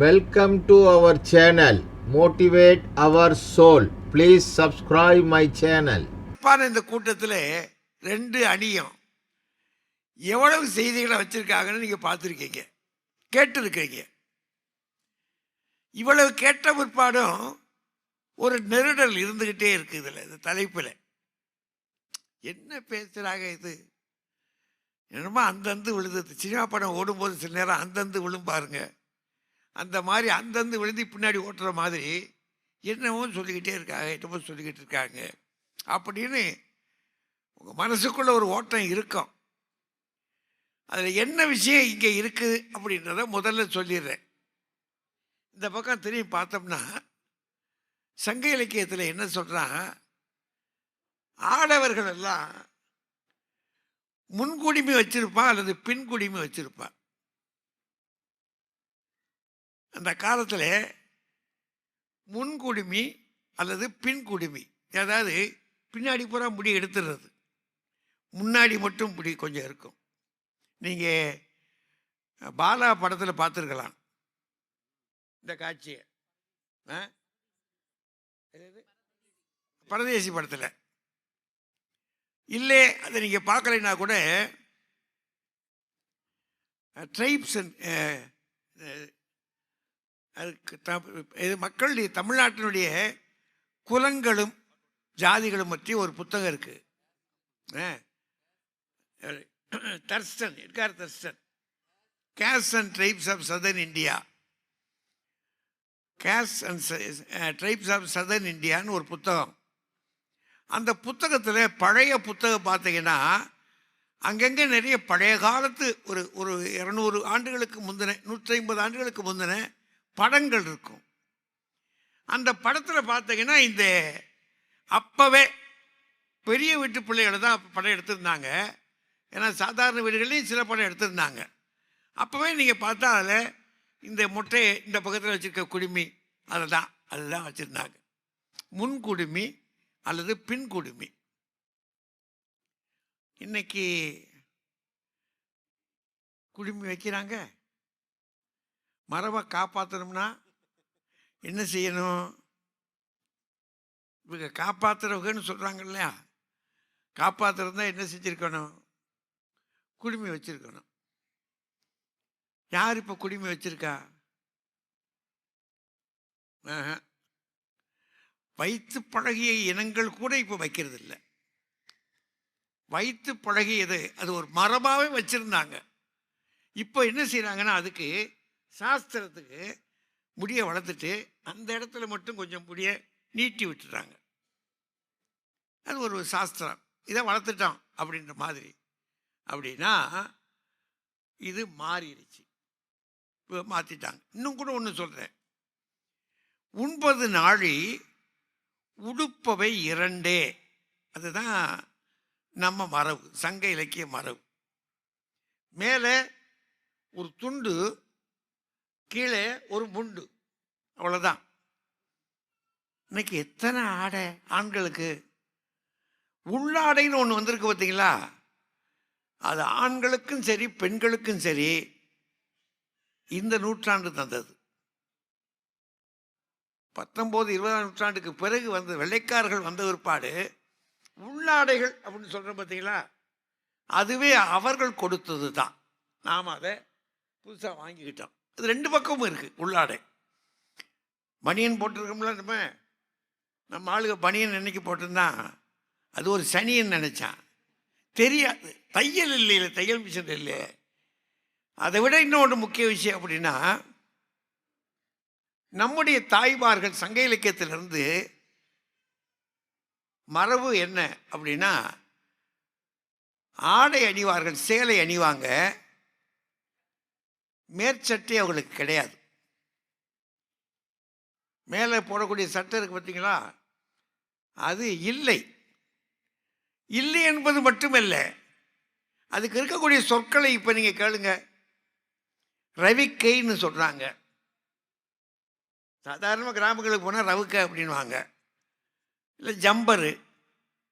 Welcome to our channel motivate our soul please subscribe my channel சிறப்பான இந்த கூட்டத்தில் ரெண்டு அணியும் எவ்வளவு செய்திகளை வச்சுருக்காங்கன்னு நீங்கள் பார்த்துருக்கீங்க. கேட்டிருக்கீங்க. இவ்வளவு கேட்ட பிற்பாடும் ஒரு நெருடல் இருந்துக்கிட்டே இருக்கு இதில் இந்த தலைப்பில். என்ன பேசுகிறாங்க இது? என்னமோ அந்தந்து விழுது சினிமா படம் ஓடும்போது சில நேரம் அந்தந்து விழும்பாருங்க அந்த மாதிரி அந்தந்து விழுந்து பின்னாடி ஓட்டுற மாதிரி என்னவோ சொல்லிக்கிட்டே இருக்காங்க என்னமோ சொல்லிக்கிட்டு இருக்காங்க. அப்படின்னு உங்கள் மனசுக்குள்ளே ஒரு ஓட்டம் இருக்கும். அதில் என்ன விஷயம் இங்கே இருக்குது அப்படின்றத முதல்ல சொல்லிடுறேன். இந்த பக்கம் திரும்பி பார்த்தோம்னா சங்க இலக்கியத்தில் என்ன சொல்கிறான் ஆடவர்கள் எல்லாம் முன்குடிமை வச்சிருப்பான் அல்லது பின்குடிமை வச்சிருப்பான் அந்த காலத்தில் முன்குடுமி அல்லது பின்குடுமி அதாவது பின்னாடி பூரா முடி எடுத்துடுறது. முன்னாடி மட்டும் முடி கொஞ்சம் இருக்கும். நீங்கள் பாலா படத்தில் பார்த்துருக்கலாம். இந்த காட்சியை. ஆ? பரதேசி படத்தில். இல்லை அதை நீங்கள் பார்க்கலைன்னா கூட ட்ரைப்ஸ் அதுக்கு த- இது மக்களுடைய தமிழ்நாட்டினுடைய குலங்களும் ஜாதிகளும் பற்றி ஒரு புத்தகம் இருக்கு. தர்ஸ்டன் இருக்கார் Thurston castes and tribes of southern India castes and tribes of southern இந்தியான்னு ஒரு புத்தகம். அந்த புத்தகத்தில் பழைய புத்தகம் பார்த்தீங்கன்னா அங்கங்கே நிறைய பழைய காலத்து ஒரு ஒரு இரநூறு ஆண்டுகளுக்கு முந்தின நூற்றி ஐம்பது ஆண்டுகளுக்கு முந்தின படங்கள் இருக்கும். அந்த படத்தில் பார்த்தீங்கன்னா இந்த அப்போவே பெரிய வீட்டு பிள்ளைகளை தான் படம் எடுத்திருந்தாங்க. ஏன்னா சாதாரண வீடுகள்லையும் சில படம் எடுத்திருந்தாங்க. அப்போவே நீங்கள் பார்த்தா அதில் இந்த முட்டையை இந்த பக்கத்தில் வச்சுருக்க குடுமி அதை தான் அதுதான் வச்சுருந்தாங்க. முன்குடுமி அல்லது பின் குடுமி. இன்னைக்கு குடுமி வைக்கிறாங்க. மரபை காப்பாற்றணும்னா என்ன செய்யணும்? இவங்க காப்பாற்றுறவங்கன்னு சொல்கிறாங்க இல்லையா? காப்பாற்றுறதுனா என்ன செஞ்சுருக்கணும்? குடுமி வச்சுருக்கணும். யார் இப்போ குடுமி வச்சுருக்கா? வைத்து பழகிய இனங்கள் கூட இப்போ வைக்கிறது இல்லை வைத்து பழகியது அது ஒரு மரபாகவே வச்சுருந்தாங்க. இப்போ என்ன செய்கிறாங்கன்னா அதுக்கு சாஸ்திரத்துக்கு முடியை வளர்த்துட்டு அந்த இடத்துல மட்டும் கொஞ்சம் முடியை நீட்டி விட்டுறாங்க அது ஒரு சாஸ்திரம். இதை வளர்த்துட்டோம் அப்படின்ற மாதிரி. அப்படின்னா இது மாறிடுச்சு. இப்போ மாற்றிட்டாங்க இன்னும் கூட ஒன்று சொல்கிறேன் உண்பது நாழி உடுப்பவை இரண்டே. அதுதான் நம்ம மரபு சங்க இலக்கிய மரபு. மேலே ஒரு துண்டு கீழே ஒரு முண்டு. அவ்வளோதான் இன்னைக்கு எத்தனை ஆடை ஆண்களுக்கு? உள்ளாடைன்னு ஒன்று வந்திருக்கு பார்த்தீங்களா அது ஆண்களுக்கும் சரி பெண்களுக்கும் சரி இந்த நூற்றாண்டு தந்தது. பத்தொம்போது இருபதாம் நூற்றாண்டுக்கு பிறகு வந்த வெள்ளைக்காரர்கள் வந்த பிற்பாடு உள்ளாடைகள் அப்படின்னு சொல்கிறோம் பார்த்தீங்களா அதுவே அவர்கள் கொடுத்தது தான் நாம் அதை புதுசாக வாங்கிக்கிட்டோம். அது ரெண்டு பக்கமும் இருக்குது உள்ளாடை. பனியன் போட்டிருக்கோம்ல நம்ம? நம்ம ஆளுக பனியன் என்னைக்கு போட்டிருந்தான் அது ஒரு சனியன் நினச்சான். தெரியாது தையல் இல்லையில தையல் மிஷின் இல்லை அதை விட இன்னொன்று முக்கிய விஷயம் அப்படின்னா நம்முடைய தாய்மார்கள் சங்க இலக்கியத்திலிருந்து மரபு என்ன அப்படின்னா ஆடை அணிவார்கள் சேலை அணிவாங்க மேற்சட்டை அவங்களுக்கு கிடையாது. மேலே போடக்கூடிய சட்டை இருக்கு பார்த்தீங்களா? அது இல்லை. இல்லை என்பது மட்டுமல்ல. அதுக்கு இருக்கக்கூடிய சொற்களை இப்போ நீங்கள் கேளுங்க. ரவிக்கைன்னு சொல்கிறாங்க சாதாரணமாக கிராமங்களுக்கு போனால் ரவுக்கை அப்படின்வாங்க இல்லை ஜம்பரு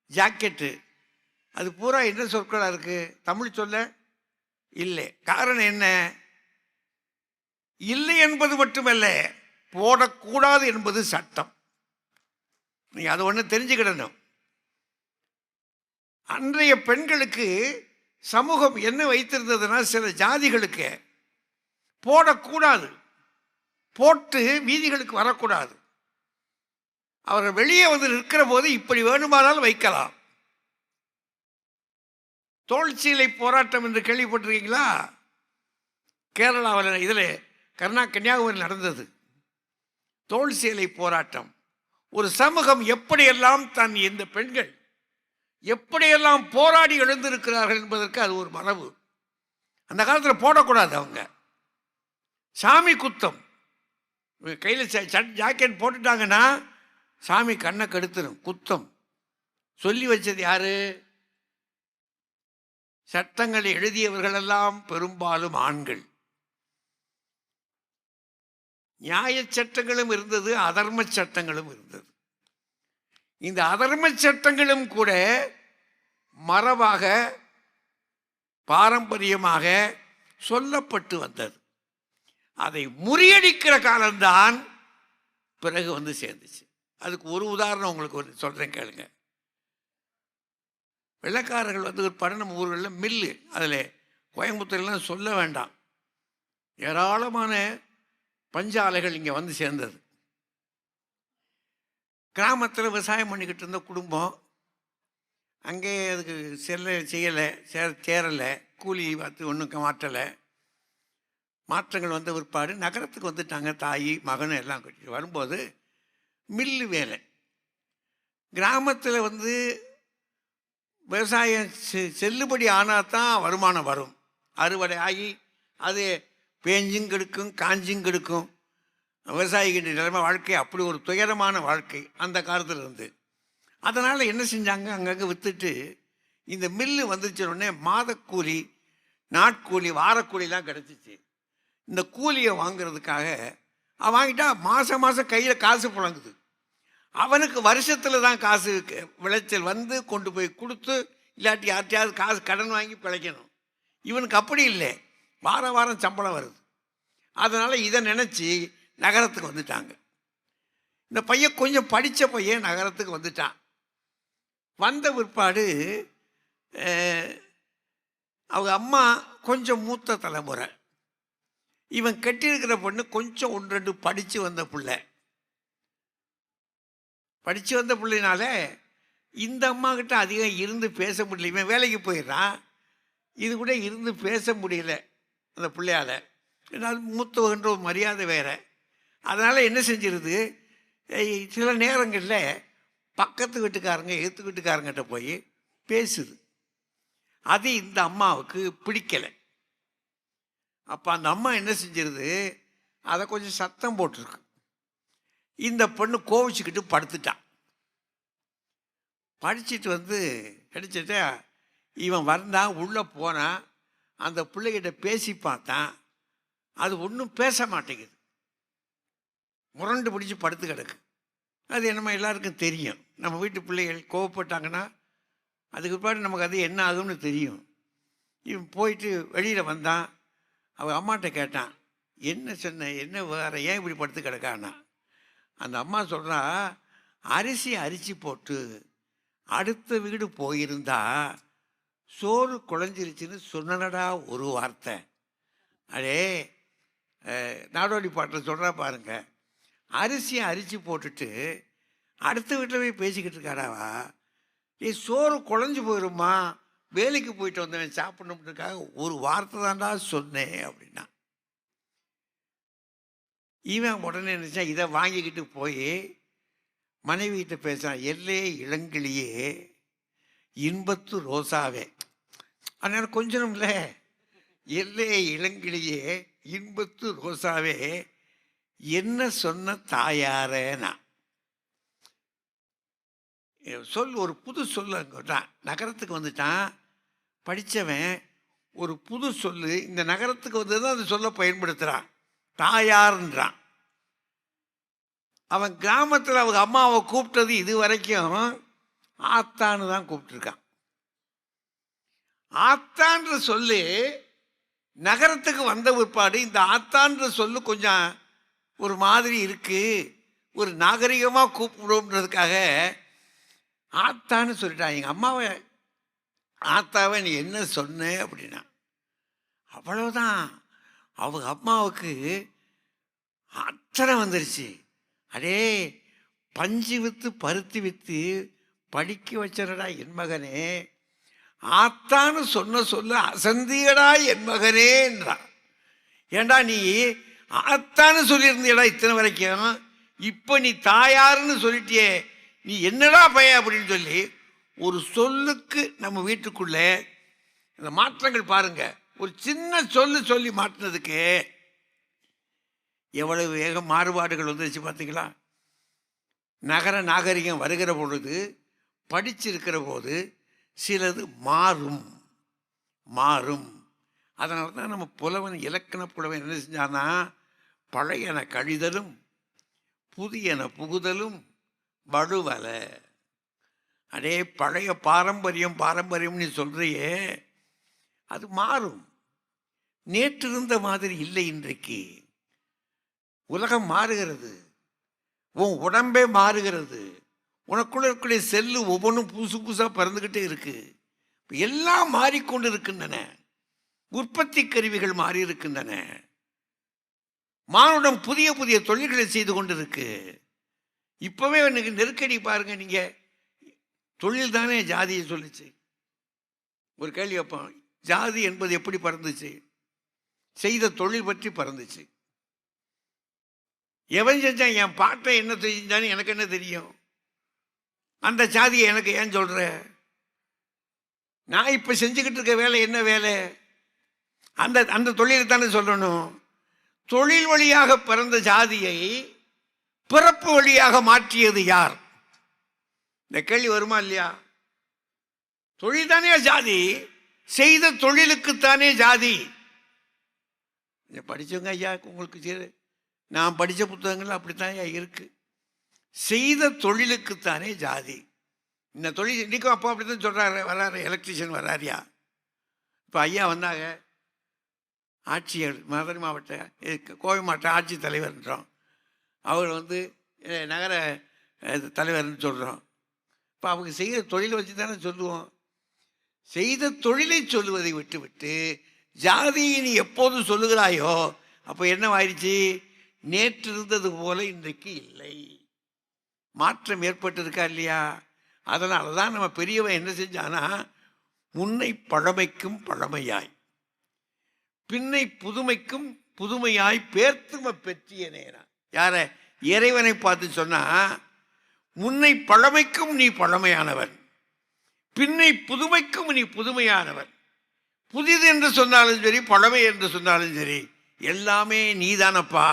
ஜாக்கெட்டு. அது பூரா என்ன சொற்களாக இருக்குது தமிழ் சொல்ல? இல்லை. காரணம் என்ன? இல்லை என்பது மட்டுமல்ல போடக்கூடாது என்பது சட்டம். நீ அது ஒன்று தெரிஞ்சுக்கிடணும். அன்றைய பெண்களுக்கு சமூகம் என்ன வைத்திருந்ததுன்னா சில ஜாதிகளுக்கு போடக்கூடாது. போட்டு வீதிகளுக்கு வரக்கூடாது. அவர்கள் வெளியே வந்து நிற்கிற போது இப்படி வேணுமானாலும் வைக்கலாம். தோல்சீலை போராட்டம் என்று கேள்விப்பட்டிருக்கீங்களா? கேரளாவில் இதில் கருணா கன்னியாகுமரியில் நடந்தது. தோல் சேலை போராட்டம். ஒரு சமூகம் எப்படியெல்லாம் தன் இந்த பெண்கள் எப்படியெல்லாம் போராடி எழுந்திருக்கிறார்கள் என்பதற்கு அது ஒரு மரபு. அந்த காலத்தில் போடக்கூடாது அவங்க. சாமி குத்தம். கையில் ஜாக்கெட் போட்டுட்டாங்கன்னா சாமி கண்ணை கெடுத்துரும். குத்தம். சொல்லி வச்சது யாரு? சட்டங்களை எழுதியவர்களெல்லாம் பெரும்பாலும் ஆண்கள். நியாய சட்டங்களும் இருந்தது அதர்ம சட்டங்களும் இருந்தது. இந்த அதர்ம சட்டங்களும் கூட மரபாக பாரம்பரியமாக சொல்லப்பட்டு வந்தது. அதை முறியடிக்கிற காலம்தான் பிறகு வந்து சேர்ந்துச்சு. அதுக்கு ஒரு உதாரணம் உங்களுக்கு ஒரு சொல்கிறேன் கேளுங்க. வெள்ளக்காரர்கள் வந்து ஒரு பன்னெண்டு ஊர்களில் மில்லு அதில் கோயம்புத்தூர்லாம் சொல்ல வேண்டாம். ஏராளமான பஞ்சாலைகள் இங்கே வந்து சேர்ந்தது. கிராமத்தில் விவசாயம் பண்ணிக்கிட்டு இருந்த குடும்பம் அங்கே அதுக்கு செல்ல செய்யலை சேர சேரலை கூலி பார்த்து ஒன்றும் மாற்றலை. மாற்றங்கள் வந்த பிற்பாடு நகரத்துக்கு வந்துட்டாங்க தாய் மகனும் எல்லாம் வரும்போது மில்லு வேலை. கிராமத்தில் வந்து விவசாயம் செ- செல்லுபடி ஆனால் தான் வருமானம் வரும். அறுவடை ஆகி அது பேஞ்சும் கெடுக்கும் காஞ்சும் கெடுக்கும். விவசாயிகின்ற நிலைமை வாழ்க்கை அப்படி ஒரு துயரமான வாழ்க்கை அந்த காலத்தில் இருந்து. அதனால் என்ன செஞ்சாங்க? அங்கங்கே விற்றுட்டு இந்த மில்லு வந்துச்சு உடனே மாதக்கூலி நாட்கூலி வாரக்கூலிலாம் கிடச்சிச்சு. இந்த கூலியை வாங்குறதுக்காக அவன் வாங்கிட்டா மாதம் மாதம் கையில் காசு புழங்குது. அவனுக்கு வருஷத்தில் தான் காசு விளைச்சல் வந்து கொண்டு போய் கொடுத்து இல்லாட்டி யார்ட்டையாவது காசு கடன் வாங்கி பிழைக்கணும். இவனுக்கு அப்படி இல்லை. வார வாரம் சம்பளம் வருது. அதனால் இதை நினச்சி நகரத்துக்கு வந்துட்டாங்க. இந்த பையன் கொஞ்சம் படித்த பையன் நகரத்துக்கு வந்துட்டான். வந்த பிற்பாடு அவங்க அம்மா கொஞ்சம் மூத்த தலைமுறை. இவன் கட்டியிருக்கிற பொண்ணு கொஞ்சம் ஒன்று ரெண்டு படித்து வந்த பிள்ளை. படித்து வந்த பிள்ளைனால இந்த அம்மாக்கிட்ட அதிகம் இருந்து பேச முடியல. இவன் வேலைக்கு போயிடுறான். இது கூட இருந்து பேச முடியல. அந்த பிள்ளையால. ஏன்னால் மூத்தவன்ற ஒரு மரியாதை வேறு. அதனால் என்ன செஞ்சிருது? சில நேரங்களில் பக்கத்து வீட்டுக்காரங்க எதிர்த்து வீட்டுக்காரங்கிட்ட போய் பேசுது. அது இந்த அம்மாவுக்கு பிடிக்கலை. அப்போ அந்த அம்மா என்ன செஞ்சிருது? அதை கொஞ்சம் சத்தம் போட்டிருக்கு. இந்த பொண்ணு கோவிச்சுக்கிட்டு படுத்துட்டான் படிச்சுட்டு வந்து கிடைச்சிட்டு இவன் வந்தான் உள்ளே போனான் அந்த பிள்ளைகிட்ட பேசி பார்த்தா அது ஒன்றும் பேச மாட்டேங்குது. முரண்டு பிடிச்சி படுத்து கிடக்கு. அது என்னமோ எல்லாருக்கும் தெரியும். நம்ம வீட்டு பிள்ளைகள் கோவப்பட்டாங்கன்னா அதுக்கு பிற்பாடு நமக்கு அது என்ன ஆகும்னு தெரியும். இவன் போயிட்டு வெளியில் வந்தான். அவன் அம்மாட்ட கேட்டான் என்ன சொன்ன? என்ன வேற ஏன் இப்படி படுத்து கிடக்கான்னா? அந்த அம்மா சொல்கிறா அரிசி அரிசி போட்டு அடுத்த வீடு போயிருந்தா சோறு குழஞ்சிருச்சுன்னு சொன்னடா ஒரு வார்த்தை. அடே நாடோடி பாட்டில் சொல்கிறா பாருங்க. அரிசியை அரிசி போட்டுட்டு அடுத்த வீட்டில் போய் பேசிக்கிட்டு இருக்காடாவா ஏ சோறு குழஞ்சு போயிருமா வேலைக்கு போயிட்டு வந்தவன் சாப்பிடணுன்றதுக்காக ஒரு வார்த்தை தான்டா சொன்னேன் அப்படின்னா. இவன் உடனே நினச்சான் இதை வாங்கிக்கிட்டு போய் மனைவிகிட்ட பேசுகிறான் எல்லே இளங்கிளியே இன்பத்து ரோசாவே. அதனால கொஞ்சம் இல்லை எல்லே இளங்கிளியே இன்பத்து ரோசாவே என்ன சொன்ன தாயாரேனா? சொல் ஒரு புது சொல் நகரத்துக்கு வந்துட்டான். படித்தவன் ஒரு புது சொல்லு இந்த நகரத்துக்கு வந்து தான் அந்த சொல்ல பயன்படுத்துகிறான் தாயார்ன்றான். அவன் கிராமத்தில் அவங்க அம்மாவை கூப்பிட்டது இது வரைக்கும் ஆத்தான்னு தான் கூப்பிட்டுருக்கான். ஆத்தான்ற சொல்லு நகரத்துக்கு வந்த பிற்பாடு இந்த ஆத்தான்ற சொல்லு கொஞ்சம் ஒரு மாதிரி இருக்குது ஒரு நாகரிகமாக கூப்பிடுன்றதுக்காக ஆத்தான்னு சொல்லிட்டான். எங்கள் அம்மாவை ஆத்தாவை நீ என்ன சொன்ன அப்படின்னா அவ்வளோதான் அவங்க அம்மாவுக்கு அத்தனை வந்துருச்சு. அடே பஞ்சு விற்று பருத்தி விற்று படிக்க வச்சிடடா என் மகனே. ஆத்தான்னு சொன்ன சொல்ல அசந்தியடா என் மகனே என்றான். ஏண்டா நீ ஆத்தான்னு சொல்லியிருந்தியடா இத்தனை வரைக்கும்? இப்போ நீ தாயாருன்னு சொல்லிட்டியே நீ என்னடா பையன் அப்படின்னு சொல்லி ஒரு சொல்லுக்கு நம்ம வீட்டுக்குள்ளே இந்த மாற்றங்கள் பாருங்க. ஒரு சின்ன சொல்லு சொல்லி மாற்றினதுக்கு எவ்வளவு வேக மாறுபாடுகள் வந்துருச்சு பார்த்தீங்களா நகர நாகரிகம் வருகிற பொழுது படிச்சிருக்கிற போது சிலது மாறும். மாறும். அதனால தான் நம்ம புலவன் இலக்கண புலவன் என்ன செஞ்சானா பழையன கழிதலும் புதியன புகுதலும் வலுவல. அடே பழைய பாரம்பரியம் பாரம்பரியம் நீ சொல்றியே அது மாறும். நேற்று இருந்த மாதிரி இல்லை இன்றைக்கு. உலகம் மாறுகிறது. உன் உடம்பே மாறுகிறது. உனக்குள்ள இருக்கக்கூடிய செல்லு ஒவ்வொன்றும் புதுசு புதுசாக பறந்துக்கிட்டே இருக்கு. இப்போ எல்லாம் மாறிக்கொண்டு இருக்கின்றன உற்பத்தி கருவிகள் மாறி இருக்கின்றன. மானுடம் புதிய புதிய தொழில்களை செய்து கொண்டு இருக்கு இப்போவே எனக்கு நெருக்கடி பாருங்க நீங்க. தொழில் தானே ஜாதியை சொல்லுச்சு. ஒரு கேள்வி வைப்போம் ஜாதி என்பது எப்படி பறந்துச்சு? செய்த தொழில் பற்றி பறந்துச்சு. எவன் செஞ்சான்? என் பாட்டை என்ன செஞ்சான்னு எனக்கு என்ன தெரியும்? அந்த ஜாதியை எனக்கு ஏன் சொல்கிற நான் இப்போ செஞ்சுக்கிட்டு இருக்க வேலை என்ன வேலை? அந்த அந்த தொழிலை தானே சொல்லணும். தொழில் வழியாக பிறந்த ஜாதியை பிறப்பு வழியாக மாற்றியது யார்? இந்த கேள்வி வருமா இல்லையா? தொழில் தானே ஜாதி செய்த தொழிலுக்குத்தானே ஜாதி. படித்தவங்க ஐயா உங்களுக்கு சரி நான் படித்த புத்தகங்கள் அப்படித்தான் ஐயா இருக்குது செய்த தொழிலுக்குத்தானே ஜாதி. இந்த தொழில் இன்றைக்கும் அப்பா அப்படி தான் சொல்கிறாரு வராரு எலக்ட்ரிஷியன் வராரியா? இப்போ ஐயா வந்தாங்க ஆட்சியர் மதுரை மாவட்ட கோவை மாவட்ட ஆட்சித் தலைவர்ன்றோம். அவர் வந்து நகர தலைவர்னு சொல்கிறோம் இப்போ அவங்க செய்கிற தொழிலை வச்சு தானே சொல்லுவோம். செய்த தொழிலை சொல்லுவதை விட்டுவிட்டு ஜாதியை நீ எப்போது சொல்லுகிறாயோ அப்போ என்னவாயிருச்சு? நேற்று இருந்தது போல இன்றைக்கு இல்லை. மாற்றம் ஏற்பட்டிருக்கா இல்லையா? அதனால தான் நம்ம பெரியவன் என்ன செஞ்சானா முன்னை பழமைக்கும் பழமையாய் பின்னை புதுமைக்கும் புதுமையாய் பேர்த்தும பெற்றிய நேரம் யார? இறைவனை பார்த்து சொன்னா முன்னை பழமைக்கும் நீ பழமையானவன் பின்னை புதுமைக்கும் நீ புதுமையானவன். புதிது என்று சொன்னாலும் சரி பழமை என்று சொன்னாலும் சரி எல்லாமே நீதானப்பா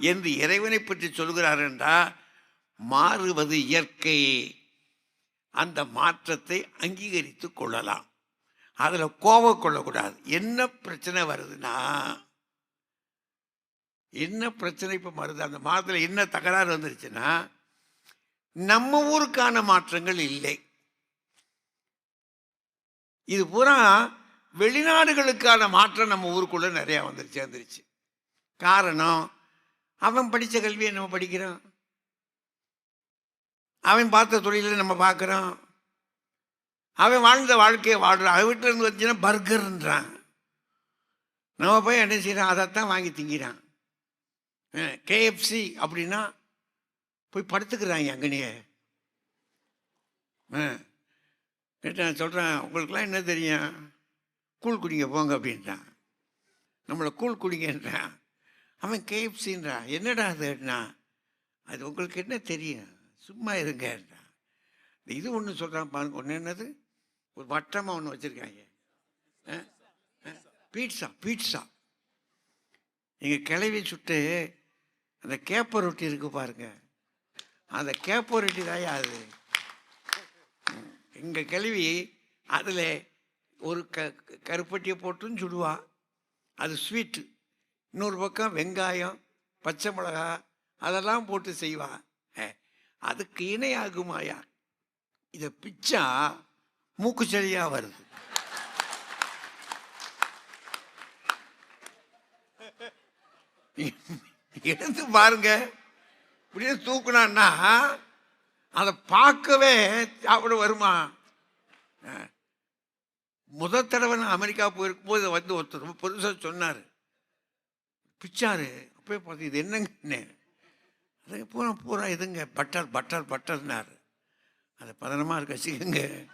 என்று இறைவனை பற்றி சொல்கிறார் என்றால் மாறுவது இயற்கை. அந்த மாற்றத்தை அங்கீகரித்து கொள்ளலாம். அதில் கோபம் கொள்ளக்கூடாது. என்ன பிரச்சனை வருதுன்னா என்ன பிரச்சனை இப்போ வருது? அந்த மாதத்தில் என்ன தகராறு வந்துருச்சுன்னா நம்ம ஊருக்கான மாற்றங்கள் இல்லை. இது பூரா வெளிநாடுகளுக்கான மாற்றம் நம்ம ஊருக்குள்ளே நிறையா வந்துருச்சு வந்துருச்சு. காரணம் அவன் படித்த கல்வியை நம்ம படிக்கிறோம் அவன் பார்த்த தொழிலை நம்ம பார்க்குறோம். அவன் வாழ்ந்த வாழ்க்கையை வாழ்கிறான் அவன் வீட்டில் இருந்து வந்துச்சுன்னா பர்கர்ன்றான். நம்ம போய் என்ன செய்கிறான் அதைத்தான் வாங்கி திங்கிறான். கேஎஃப்சி அப்படின்னா போய் படுத்துக்கிறாங்க அங்கனையே. கேட்டு நான் சொல்கிறேன் உங்களுக்குலாம் என்ன தெரியும்? கூழ் குடிங்க போங்க அப்படின்ட்டான் நம்மளை கூழ் குடிங்கன்றான். அவன் கேஎஃப்சின்றான் என்னடா அதுன்னா அது உங்களுக்கு என்ன தெரியும்? சும்மா இருங்க இது ஒன்று சொல்கிறான் பாருங்க. ஒன்று என்னது? ஒரு வட்டமாக ஒன்று வச்சுருக்காங்க. Pizza pizza. எங்கள் கிளவி சுட்டு அந்த கேப்ப ரொட்டி இருக்கு பாருங்க. அந்த கேப்ப ரொட்டி தான் அது? எங்கள் கிளவி அதில் ஒரு க கருப்பட்டியை போட்டும் சுடுவா. அது ஸ்வீட்டு இன்னொரு பக்கம் வெங்காயம் பச்சை மிளகா அதெல்லாம் போட்டு செய்வாள் அதுக்கு இணையாகுமாயா? இதை பிச்சா மூக்குச்சளியாக வருது. எடுத்து பாருங்க. இப்படியே தூக்குனான்னா அதை பார்க்கவே சாப்பிட வருமா? முத முதல் தடவை நான் அமெரிக்கா போயிருக்கும்போது வந்து ஒருத்தர் ரொம்ப பெருசாக சொன்னார். பிச்சாரு. அப்பயே பார்த்து இது என்னங்கன்னு. அதுக்கு பூரா பூரா இதுங்க. பட்டர் பட்டர் பட்டர்னார். அதை பதனமாக இருக்க வச்சுக்கோங்க.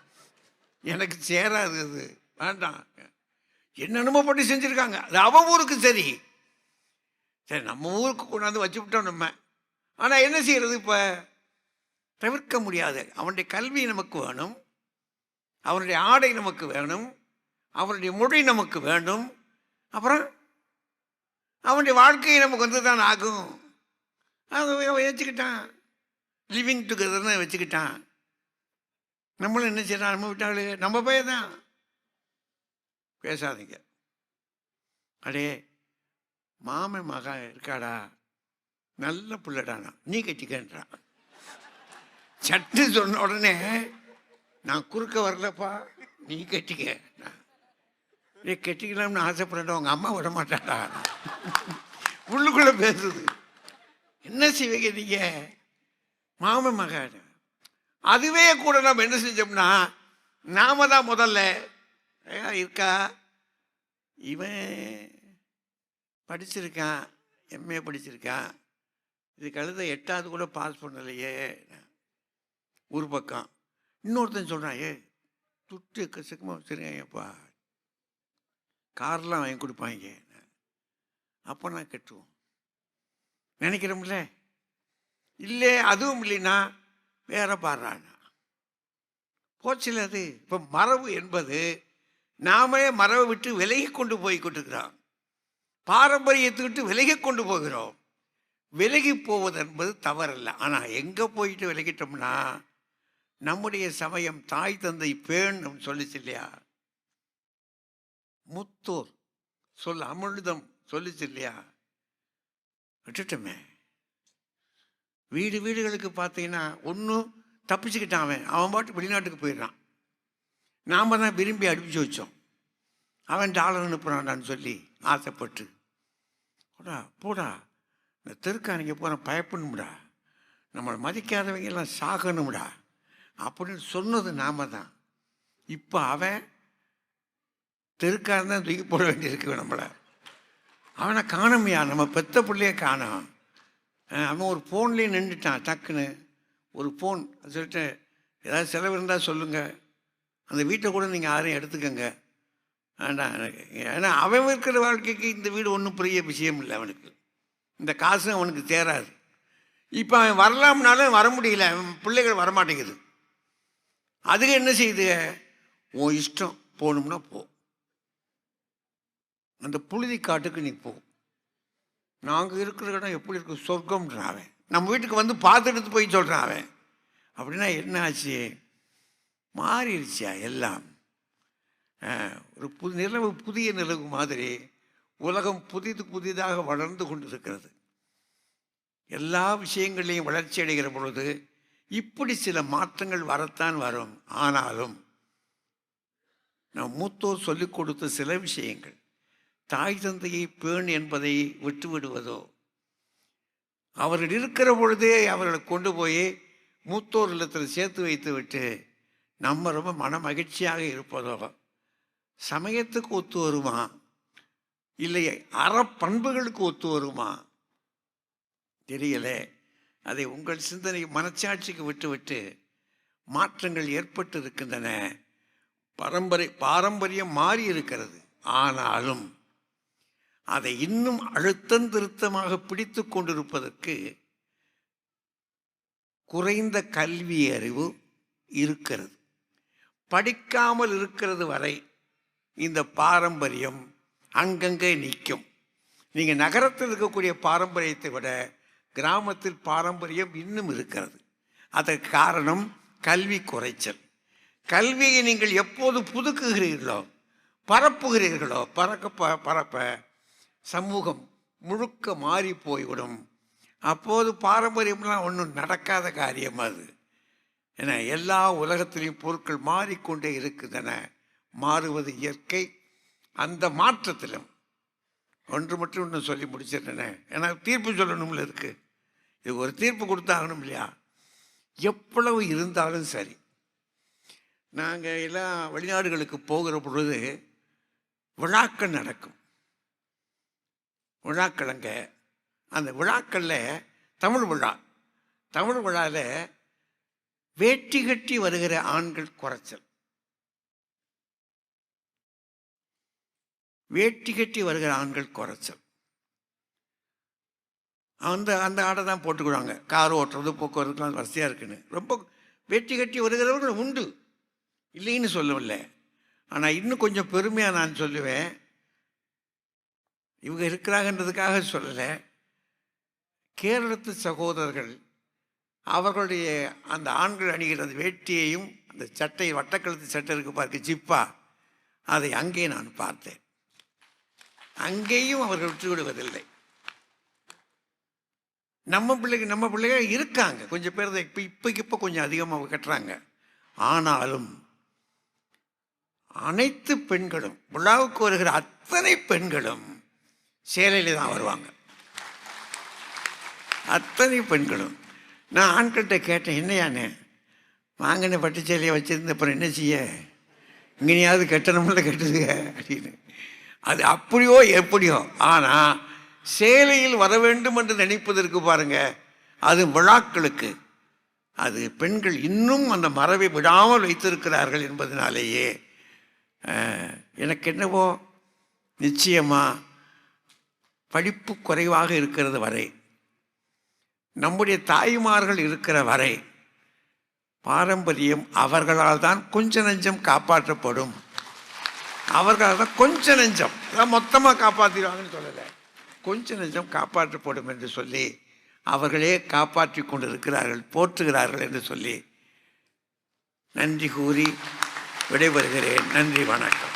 எனக்கு சேராது அது. வேண்டாம். என்னென்னமோ பண்ணி செஞ்சுருக்காங்க. அது அவன் ஊருக்கு சரி. சரி நம்ம ஊருக்கு கொண்டாந்து வச்சு விட்டோம் நம்ம. ஆனால் என்ன செய்கிறது இப்போ? தவிர்க்க முடியாது. அவனுடைய கல்வி நமக்கு வேணும். அவனுடைய ஆடை நமக்கு வேணும். அவனுடைய மொழி நமக்கு வேண்டும் அப்புறம் அவனுடைய வாழ்க்கை நமக்கு வந்து தான் ஆகும். அதை வச்சுக்கிட்டான் லிவிங் டுகெதர்னு வச்சுக்கிட்டான். நம்மளும் என்ன செய்யறான்? நம்ம நம்ம பையன் தான். பேசாதீங்க. அடே மாமன் மகா இருக்காடா. நல்ல பிள்ளைடானா நீ கட்டிக்கன்றான் சட்டு சொன்ன உடனே நான் குறுக்க வரலப்பா. நீ கட்டிக்க. நீ கட்டிக்கலாம்னு ஆசைப்படுறா உங்கள் அம்மா விட மாட்டாடா உள்ளுக்குள்ளே பேசுது. என்ன செய்வீங்க நீங்கள் மாமன் மகன். அதுவே கூட நம்ம என்ன செஞ்சோம்னா நாம தான் முதல்ல ஏன் இருக்கா? இவன் படிச்சிருக்கான் எம்ஏ படிச்சிருக்கான். இது கழுத எட்டாவது கூட பாஸ் பண்ணலையே. ஒரு பக்கம். இன்னொருத்தன் சொல்கிறான் ஏ துட்டு எக்கச்சக்கமாக வச்சுருக்கேன்ப்பா கார்லாம் வாங்கி கொடுப்பாங்க அப்போ நான் கட்டுவோம் நினைக்கிறோம்ல? இல்லை அதுவும் இல்லைன்னா வேற பாடுறானா போச்சுல அது? இப்போ மரபு என்பது நாமளே மரபை விட்டு விலகி கொண்டு போய் கொண்டிருக்கிறோம் பாரம்பரியத்தை விட்டு விலகி கொண்டு போகிறோம். விலகி போவது என்பது தவறல்ல. ஆனால் எங்கே போயிட்டு விலகிட்டோம்னா நம்முடைய சமயம் தாய் தந்தை பேணும் சொல்லிச்சு இல்லையா? முத்தோர் சொல் அமிழ்தம் சொல்லிச்சு இல்லையா? விட்டுட்டோமே. வீடு வீடுகளுக்கு பார்த்தீங்கன்னா ஒன்றும் தப்பிச்சுக்கிட்டான் அவன். அவன் பாட்டு வெளிநாட்டுக்கு போயிடுறான். நாம் தான் விரும்பி அடிப்பிச்சு வச்சோம். அவன் டாலர் அனுப்புகிறான்டான்னு சொல்லி ஆசைப்பட்டு. போடா போடா. இந்த தெருக்காரங்க போகிற பயப்படணும்டா. நம்மளை மதிக்காதவங்க எல்லாம் சாகணும்டா. அப்படின்னு சொன்னது நாம தான். இப்போ அவன் தெருக்காரன் தான் தூக்கி போட வேண்டியிருக்கு நம்மளை. அவனை காணமையா. நம்ம பெத்த பிள்ளைய காணோம். அவன் ஒரு ஃபோன்லேயே நின்றுட்டான் டக்குன்னு. ஒரு ஃபோன் சொல்லிட்டு ஏதாவது செலவு இருந்தால் சொல்லுங்கள் அந்த வீட்டை கூட நீங்கள் யாரையும் எடுத்துக்கங்க. வேண்டாம் எனக்கு ஏன்னா அவன் இருக்கிற வாழ்க்கைக்கு இந்த வீடு ஒன்றும் பெரிய விஷயம் இல்லை அவனுக்கு. இந்த காசும் அவனுக்கு தேராது இப்போ அவன் வரலாம்னாலும் வர முடியல. அவன் பிள்ளைகள் வரமாட்டேங்குது. அதுக்கு என்ன செய்யுது? உன் இஷ்டம் போகணும்னா போ. அந்த புழுதி காட்டுக்கு நீ போ. நாங்கள் இருக்கிற இடம் எப்படி இருக்கு? சொர்க்கம்ன்றான் அவன். நம்ம வீட்டுக்கு வந்து பார்த்துட்டு போய் சொல்கிறான் அவன். அப்படின்னா என்ன ஆச்சு? மாறிடுச்சியா எல்லாம். ஒரு புது நிலவு புதிய நிலவு மாதிரி உலகம் புதிது புதிதாக வளர்ந்து கொண்டிருக்கிறது. எல்லா விஷயங்களையும் வளர்ச்சி அடைகிற பொழுது இப்படி சில மாற்றங்கள் வரத்தான் வரும். ஆனாலும் நம் மூத்தோர் சொல்லிக் கொடுத்த சில விஷயங்கள். தாய் தந்தையை பேண் என்பதை விட்டு விடுவதோ அவர்கள் இருக்கிற பொழுதே அவர்களை கொண்டு போய் மூத்தோர் இல்லத்தில் சேர்த்து வைத்து விட்டு நம்ம ரொம்ப மன மகிழ்ச்சியாக இருப்பதோ? சமயத்துக்கு ஒத்து வருமா? இல்லை அறப்பண்புகளுக்கு ஒத்து வருமா? தெரியலே. அதை உங்கள் சிந்தனை மனச்சாட்சிக்கு விட்டுவிட்டு மாற்றங்கள் ஏற்பட்டு இருக்கின்றன பரம்பரை பாரம்பரியம் மாறி இருக்கிறது ஆனாலும் அதை இன்னும் அழுத்தம் திருத்தமாக பிடித்து கொண்டிருப்பதற்கு குறைந்த கல்வி அறிவு இருக்கிறது. படிக்காமல் இருக்கிறது வரை இந்த பாரம்பரியம் அங்கங்கே நிற்கும். நீங்கள் நகரத்தில் இருக்கக்கூடிய பாரம்பரியத்தை விட கிராமத்தில் பாரம்பரியம் இன்னும் இருக்கிறது. அதற்கு காரணம் கல்வி குறைச்சல். கல்வியை நீங்கள் எப்போது புதுக்குகிறீர்களோ பரப்புகிறீர்களோ பறக்க ப- பரப்ப சமூகம் முழுக்க மாறி போய்விடும். அப்போது பாரம்பரியம்லாம் ஒன்றும் நடக்காத காரியம் அது. என எல்லா உலகத்திலையும் பொருட்கள் மாறிக்கொண்டே இருக்குதென மாறுவது இயற்கை. அந்த மாற்றத்திலும் ஒன்று மட்டும் இன்னும் சொல்லி முடிச்சிடுறேனே. ஏன்னா தீர்ப்பு சொல்லணும்ல இருக்கு இது ஒரு தீர்ப்பு கொடுத்தாகணும் இல்லையா? எவ்வளவு இருந்தாலும் சரி. நாங்கள் எல்லாம் வெளிநாடுகளுக்கு போகிற பொழுது விழாக்கள் நடக்கும். விழாக்கிழங்க. அந்த விழாக்களில் தமிழ் விழா. தமிழ் விழாவில் வேட்டி கட்டி வருகிற ஆண்கள் குறைச்சல். வேட்டி கட்டி வருகிற ஆண்கள் குறைச்சல். அந்த அந்த ஆடை தான் போட்டுக்கிறாங்க கார் ஓட்டுறது போக்குவரத்துலாம் வசதியாக இருக்குன்னு. ரொம்ப வேட்டி கட்டி வருகிறவர்கள் உண்டு. இல்லைன்னு சொல்லவில்லை. ஆனால் இன்னும் கொஞ்சம் பெருமையாக நான் சொல்லுவேன். இவங்க இருக்கிறாங்கன்றதுக்காக சொல்லலை. கேரளத்து சகோதரர்கள் அவர்களுடைய அந்த ஆண்கள் அணிகிற அந்த வேட்டியையும் அந்த சட்டை வட்டக்கழுத்து சட்டை இருக்கு பார்க்க ஜிப்பா அதை அங்கே நான் பார்த்தேன். அங்கேயும் அவர்கள் விட்டு விடுவதில்லை நம்ம பிள்ளைங்க நம்ம பிள்ளைகள் இருக்காங்க. கொஞ்சம் பேர் தான் இப்போ இப்போக்கு இப்போ கொஞ்சம் அதிகமாக கட்டுறாங்க. ஆனாலும் அனைத்து பெண்களும் விழாவுக்கு வருகிற அத்தனை பெண்களும் சேலையில் தான் வருவாங்க. அத்தனை பெண்களும். நான் ஆண்கள்கிட்ட கேட்டேன் என்னையானே வாங்கின பட்டு சேலையை வச்சுருந்து அப்புறம் என்ன செய்ய? இங்கேயாவது கட்டணமில்ல கட்டுதுங்க அப்படின்னு. அது அப்படியோ எப்படியோ. ஆனால் சேலையில் வர வேண்டும் என்று நினைப்பதற்கு பாருங்கள் அது விழாக்களுக்கு. அது பெண்கள் இன்னும் அந்த மரபை விடாமல் வைத்திருக்கிறார்கள் என்பதனாலேயே எனக்கு என்னவோ நிச்சயமா படிப்பு குறைவாக இருக்கிறது வரை நம்முடைய தாய்மார்கள் இருக்கிற வரை பாரம்பரியம் அவர்களால் தான் கொஞ்ச நெஞ்சம் காப்பாற்றப்படும். அவர்களால் தான் கொஞ்ச நெஞ்சம் அதான் மொத்தமாக காப்பாற்றிடுவாங்கன்னு சொல்லலை. கொஞ்ச நெஞ்சம் காப்பாற்றப்படும் என்று சொல்லி அவர்களே காப்பாற்றி கொண்டிருக்கிறார்கள் போற்றுகிறார்கள் என்று சொல்லி நன்றி கூறி விடைபெறுகிறேன். நன்றி வணக்கம்.